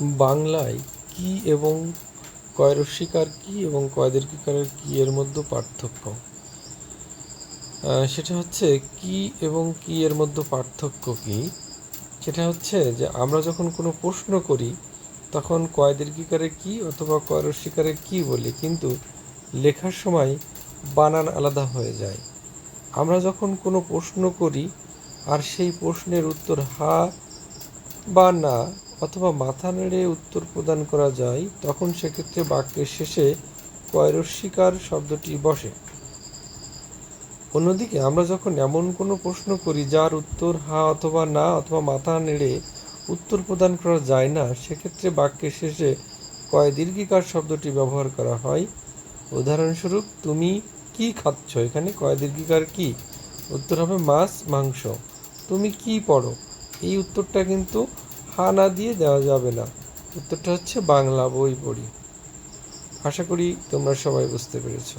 বাংলায় কি এবং কয়রস্বীকার কি এবং কয়দীর্ঘিকারের কি এর মধ্যে পার্থক্য? সেটা হচ্ছে কি এবং কি এর মধ্যে পার্থক্য কি? সেটা হচ্ছে যে আমরা যখন কোনো প্রশ্ন করি, তখন কয় দীর্ঘিকারে কি অথবা কয়রস্বীকারে কি বলি, কিন্তু লেখার সময় বানান আলাদা হয়ে যায়। আমরা যখন কোনো প্রশ্ন করি, আর সেই প্রশ্নের উত্তর হা বা না অথবা মাথা নেড়ে উত্তর প্রদান করা যায়, তখন সেক্ষেত্রে বাক্যের শেষে কয়রস্বীকার শব্দটি বসে। অন্যদিকে, আমরা যখন এমন কোনো প্রশ্ন করি যার উত্তর হা অথবা না অথবা মাথা নেড়ে উত্তর প্রদান করা যায় না, সেক্ষেত্রে বাক্যের শেষে কয় দীর্ঘিকার শব্দটি ব্যবহার করা হয়। উদাহরণস্বরূপ, তুমি কি খাচ্ছ? এখানে কয় দীর্ঘিকার কি? উত্তর হবে, মাছ, মাংস। তুমি কি পড়ো? এই উত্তরটা কিন্তু হা না দিয়ে দেওয়া যাবে না। উত্তরটা হচ্ছে বাংলা বই পড়ি। আশা করি তোমরা সবাই বুঝতে পেরেছ।